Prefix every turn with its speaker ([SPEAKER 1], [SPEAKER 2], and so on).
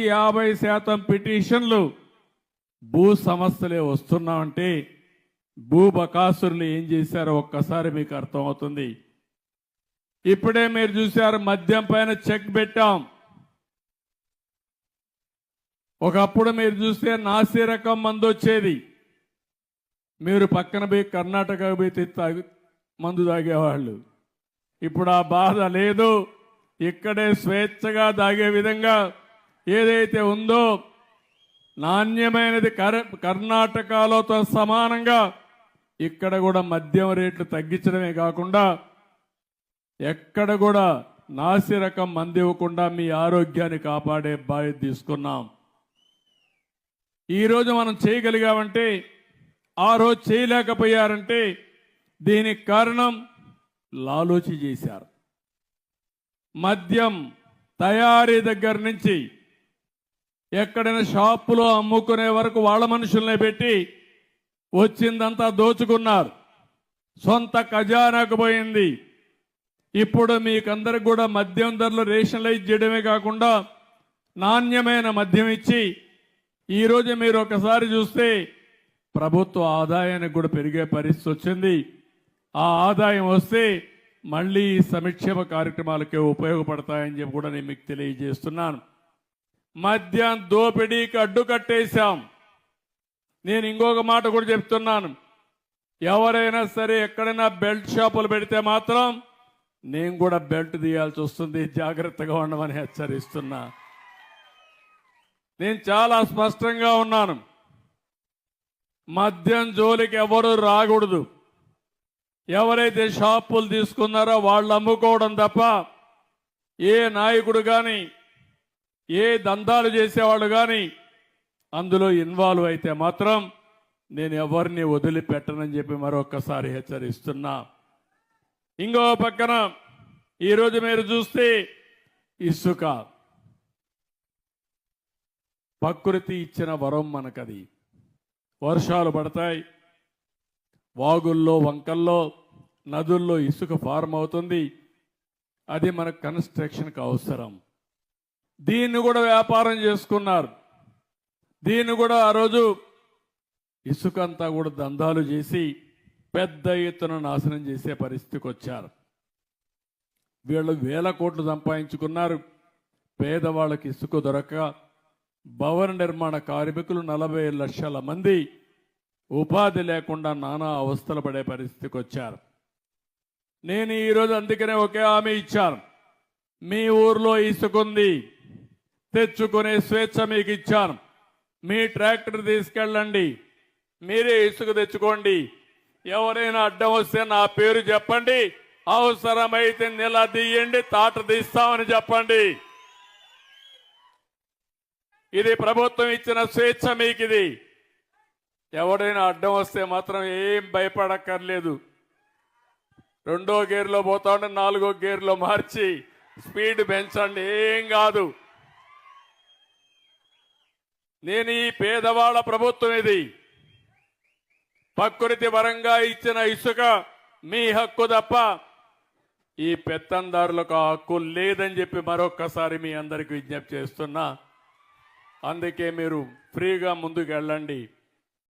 [SPEAKER 1] యాభై శాతం పిటిషన్లు. భూ సమస్యలే వస్తున్నామంటే భూ బకాసురులు ఏం చేశారో ఒక్కసారి మీకు అర్థమవుతుంది. ఇప్పుడే మీరు చూశారు మద్యం పైన చెక్ పెట్టాం. ఒకప్పుడు మీరు చూస్తే నాసి రకం మందు వచ్చేది. మీరు పక్కన పోయి కర్ణాటక పోయి తాగి మందు తాగేవాళ్ళు. ఇప్పుడు ఆ బాధ లేదు. ఇక్కడే స్వేచ్ఛగా తాగే విధంగా ఏదైతే ఉందో నాణ్యమైనది కర కర్ణాటకలోతో సమానంగా ఇక్కడ కూడా మద్యం రేట్లు తగ్గించడమే కాకుండా ఎక్కడ కూడా నాసి రకం మంది ఇవ్వకుండా మీ ఆరోగ్యాన్ని కాపాడే బాధ్యత తీసుకున్నాం. ఈరోజు మనం చేయగలిగామంటే ఆ రోజు చేయలేకపోయారంటే దీనికి కారణం లాలోచి చేశారు. మద్యం తయారీ దగ్గర నుంచి ఎక్కడైనా షాపులో అమ్ముకునే వరకు వాళ్ళ మనుషుల్ని పెట్టి వచ్చిందంతా దోచుకున్నారు. సొంత ఖజానాకు పోయింది. ఇప్పుడు మీకందరికి కూడా మద్యం ధరలు రేషనలైజ్ చేయడమే కాకుండా నాణ్యమైన మద్యం ఇచ్చి ఈరోజు మీరు ఒకసారి చూస్తే ప్రభుత్వ ఆదాయానికి కూడా పెరిగే పరిస్థితి వచ్చింది. ఆ ఆదాయం వస్తే మళ్ళీ సంక్షేమ కార్యక్రమాలకే ఉపయోగపడతాయని చెప్పి కూడా నేను మీకు తెలియజేస్తున్నాను. మద్యం దోపిడీకి అడ్డు కట్టేశాం. నేను ఇంకొక మాట కూడా చెప్తున్నాను. ఎవరైనా సరే ఎక్కడైనా బెల్ట్ షాపులు పెడితే మాత్రం నేను కూడా బెల్ట్ తీయాల్సి వస్తుంది. జాగ్రత్తగా ఉండమని హెచ్చరిస్తున్నా. నేను చాలా స్పష్టంగా ఉన్నాను. మద్యం జోలికి ఎవరు రాకూడదు. ఎవరైతే షాపులు తీసుకున్నారో వాళ్ళు అమ్ముకోవడం తప్ప ఏ నాయకుడు కానీ ఏ దందాలు చేసేవాళ్ళు కానీ అందులో ఇన్వాల్వ్ అయితే మాత్రం నేను ఎవరిని వదిలిపెట్టనని చెప్పి మరొకసారి హెచ్చరిస్తున్నా. ఇంకో పక్కన ఈరోజు మీరు చూస్తే ఇసుక. ప్రకృతి ఇచ్చిన వరం మనకది. వర్షాలు పడతాయి. వాగుల్లో వంకల్లో నదుల్లో ఇసుక ఫార్మ్ అవుతుంది. అది మనకు కన్స్ట్రక్షన్కి అవసరం. దీన్ని కూడా వ్యాపారం చేసుకున్నారు. దీన్ని కూడా ఆ రోజు ఇసుకంతా కూడా దందాలు చేసి పెద్ద ఎత్తున నాశనం చేసే పరిస్థితికి వచ్చారు. వీళ్ళు వేల కోట్లు సంపాదించుకున్నారు. పేదవాళ్ళకి ఇసుక దొరక భవన నిర్మాణ కార్మికులు నలభై లక్షల మంది ఉపాధి లేకుండా నానా అవస్థలు పడే పరిస్థితికి వచ్చారు. నేను ఈరోజు అందుకనే ఒకే హామీ ఇచ్చాను. మీ ఊర్లో ఇసుకుంది. తెచ్చుకునే స్వేచ్ఛ మీకు ఇచ్చాను మీ ట్రాక్టర్ తీసుకెళ్ళండి. మీరే ఇసుక తెచ్చుకోండి. ఎవరైనా అడ్డం వస్తే నా పేరు చెప్పండి. అవసరమైతే నిలదీయండి తాట తీస్తామని చెప్పండి. ఇది ప్రభుత్వం ఇచ్చిన స్వేచ్ఛ మీకు ఇది ఎవడైనా అడ్డం వస్తే మాత్రం ఏం భయపడక్కర్లేదు. రెండో గేర్లో పోతా ఉంటే నాలుగో గేర్లో మార్చి స్పీడ్ పెంచండి ఏం కాదు. నేను ఈ పేదవాళ్ళ ప్రభుత్వం ఇది ప్రకృతి పరంగా ఇచ్చిన ఇసుక మీ హక్కు తప్ప ఈ పెత్తందారులకు ఆ హక్కు లేదని చెప్పి మరొక్కసారి మీ అందరికి విజ్ఞప్తి చేస్తున్నా. అందుకే మీరు ఫ్రీగా ముందుకు వెళ్ళండి